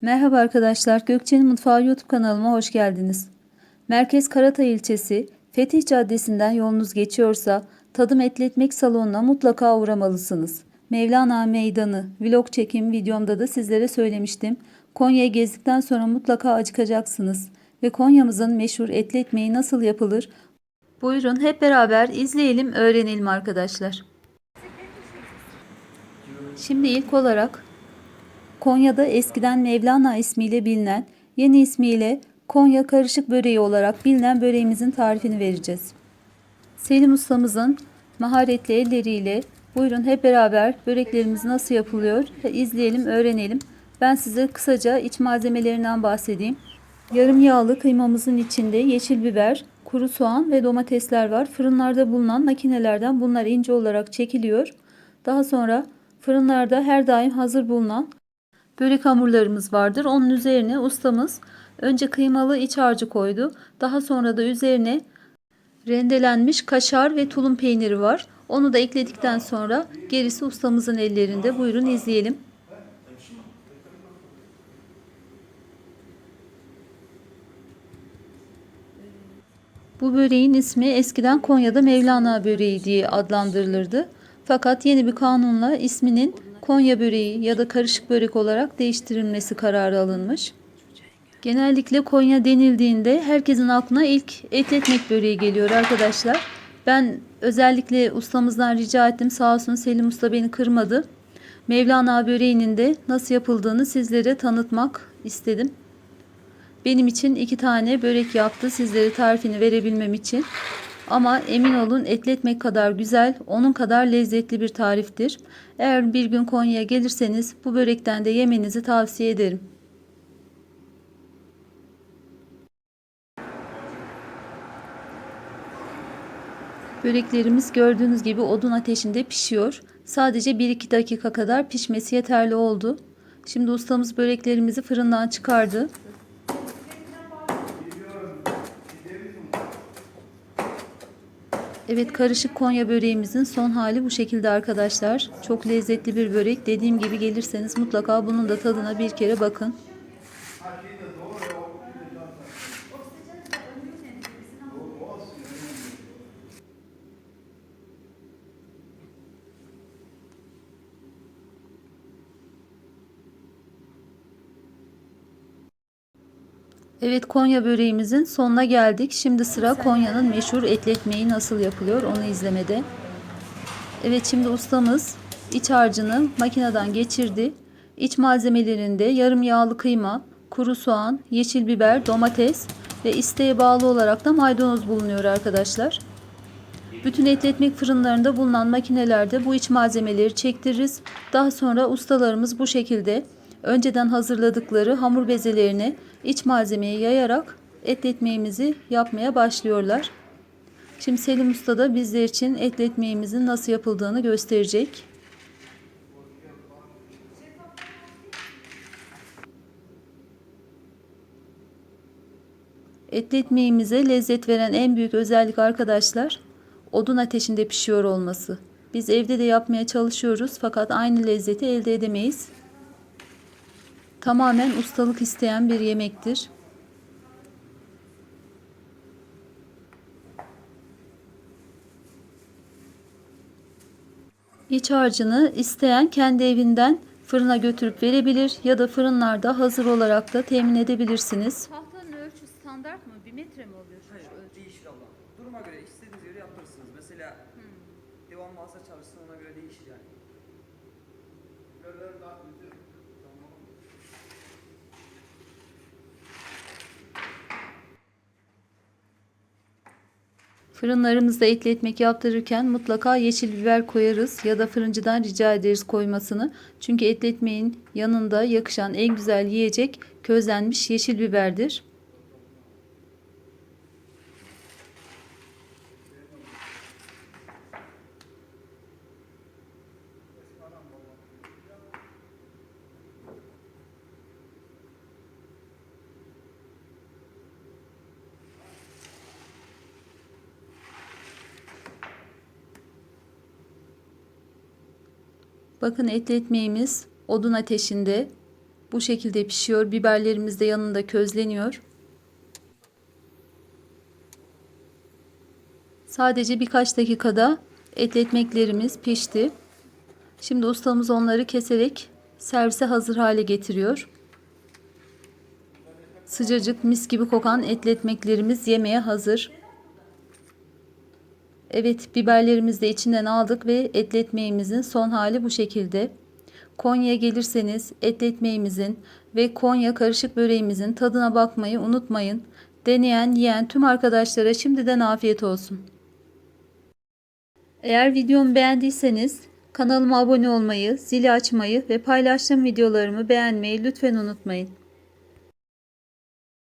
Merhaba arkadaşlar, Gökçe'nin Mutfağı YouTube kanalıma hoş geldiniz. Merkez Karatay ilçesi Fetih Caddesi'nden yolunuz geçiyorsa Tadım Etletmek Salonu'na mutlaka uğramalısınız. Mevlana Meydanı vlog çekim videomda da sizlere söylemiştim. Konya'yı gezdikten sonra mutlaka acıkacaksınız ve Konya'mızın meşhur etletmeyi nasıl yapılır? Buyurun hep beraber izleyelim, öğrenelim arkadaşlar. Şimdi ilk olarak Konya'da eskiden Mevlana ismiyle bilinen, yeni ismiyle Konya karışık böreği olarak bilinen böreğimizin tarifini vereceğiz. Selim ustamızın maharetli elleriyle buyurun hep beraber böreklerimiz nasıl yapılıyor izleyelim, öğrenelim. Ben size kısaca iç malzemelerinden bahsedeyim. Yarım yağlı kıymamızın içinde yeşil biber, kuru soğan ve domatesler var. Fırınlarda bulunan makinelerden bunlar ince olarak çekiliyor. Daha sonra fırınlarda her daim hazır bulunan börek hamurlarımız vardır. Onun üzerine ustamız önce kıymalı iç harcı koydu. Daha sonra da üzerine rendelenmiş kaşar ve tulum peyniri var. Onu da ekledikten sonra gerisi ustamızın ellerinde. Buyurun izleyelim. Bu böreğin ismi eskiden Konya'da Mevlana böreği diye adlandırılırdı. Fakat yeni bir kanunla isminin Konya böreği ya da karışık börek olarak değiştirilmesi kararı alınmış. Genellikle Konya denildiğinde herkesin aklına ilk et ekmek böreği geliyor arkadaşlar. Ben özellikle ustamızdan rica ettim. Sağ olsun Selim Usta beni kırmadı. Mevlana böreğinin de nasıl yapıldığını sizlere tanıtmak istedim. Benim için iki tane börek yaptı sizlere tarifini verebilmem için. Ama emin olun etletmek kadar güzel, onun kadar lezzetli bir tariftir. Eğer bir gün Konya'ya gelirseniz bu börekten de yemenizi tavsiye ederim. Böreklerimiz gördüğünüz gibi odun ateşinde pişiyor. Sadece 1-2 dakika kadar pişmesi yeterli oldu. Şimdi ustamız böreklerimizi fırından çıkardı. Evet karışık Konya böreğimizin son hali bu şekilde arkadaşlar. Çok lezzetli bir börek. Dediğim gibi gelirseniz mutlaka bunun da tadına bir kere bakın. Evet Konya böreğimizin sonuna geldik. Şimdi sıra Konya'nın meşhur etletmeyi nasıl yapılıyor onu izlemede. Evet şimdi ustamız iç harcını makineden geçirdi. İç malzemelerinde yarım yağlı kıyma, kuru soğan, yeşil biber, domates ve isteğe bağlı olarak da maydanoz bulunuyor arkadaşlar. Bütün etletmek fırınlarında bulunan makinelerde bu iç malzemeleri çektiririz. Daha sonra ustalarımız bu şekilde önceden hazırladıkları hamur bezelerini iç malzemeyi yayarak etletmeğimizi yapmaya başlıyorlar. Şimdi Selim Usta da bizler için etletmeğimizin nasıl yapıldığını gösterecek. Etletmeğimize lezzet veren en büyük özellik arkadaşlar odun ateşinde pişiyor olması. Biz evde de yapmaya çalışıyoruz fakat aynı lezzeti elde edemeyiz. Tamamen ustalık isteyen bir yemektir. İç harcını isteyen kendi evinden fırına götürüp verebilir ya da fırınlarda hazır olarak da temin edebilirsiniz. Tahtanın ölçü standart mı? Bir metre mi oluyor Hayır, ölçü? değişir abla. Duruma göre istediğiniz yere yaptırırsınız. Mesela devam mağaza çalışsın ona göre değişir yani. Fırınlarımızda etli ekmek yaptırırken mutlaka yeşil biber koyarız ya da fırıncıdan rica ederiz koymasını. Çünkü etli ekmeğin yanında yakışan en güzel yiyecek közlenmiş yeşil biberdir. Bakın etli ekmeğimiz odun ateşinde Bu şekilde pişiyor. Biberlerimiz de yanında közleniyor. Sadece birkaç dakikada etli ekmeklerimiz pişti. Şimdi ustamız onları keserek servise hazır hale getiriyor. Sıcacık mis gibi kokan etli ekmeklerimiz yemeğe hazır. Evet biberlerimizi de içinden aldık ve etli ekmeğimizin son hali bu şekilde. Konya'ya gelirseniz etli ekmeğimizin ve Konya karışık böreğimizin tadına bakmayı unutmayın. Deneyen, yiyen tüm arkadaşlara şimdiden afiyet olsun. Eğer videomu beğendiyseniz kanalıma abone olmayı, zili açmayı ve paylaştığım videolarımı beğenmeyi lütfen unutmayın.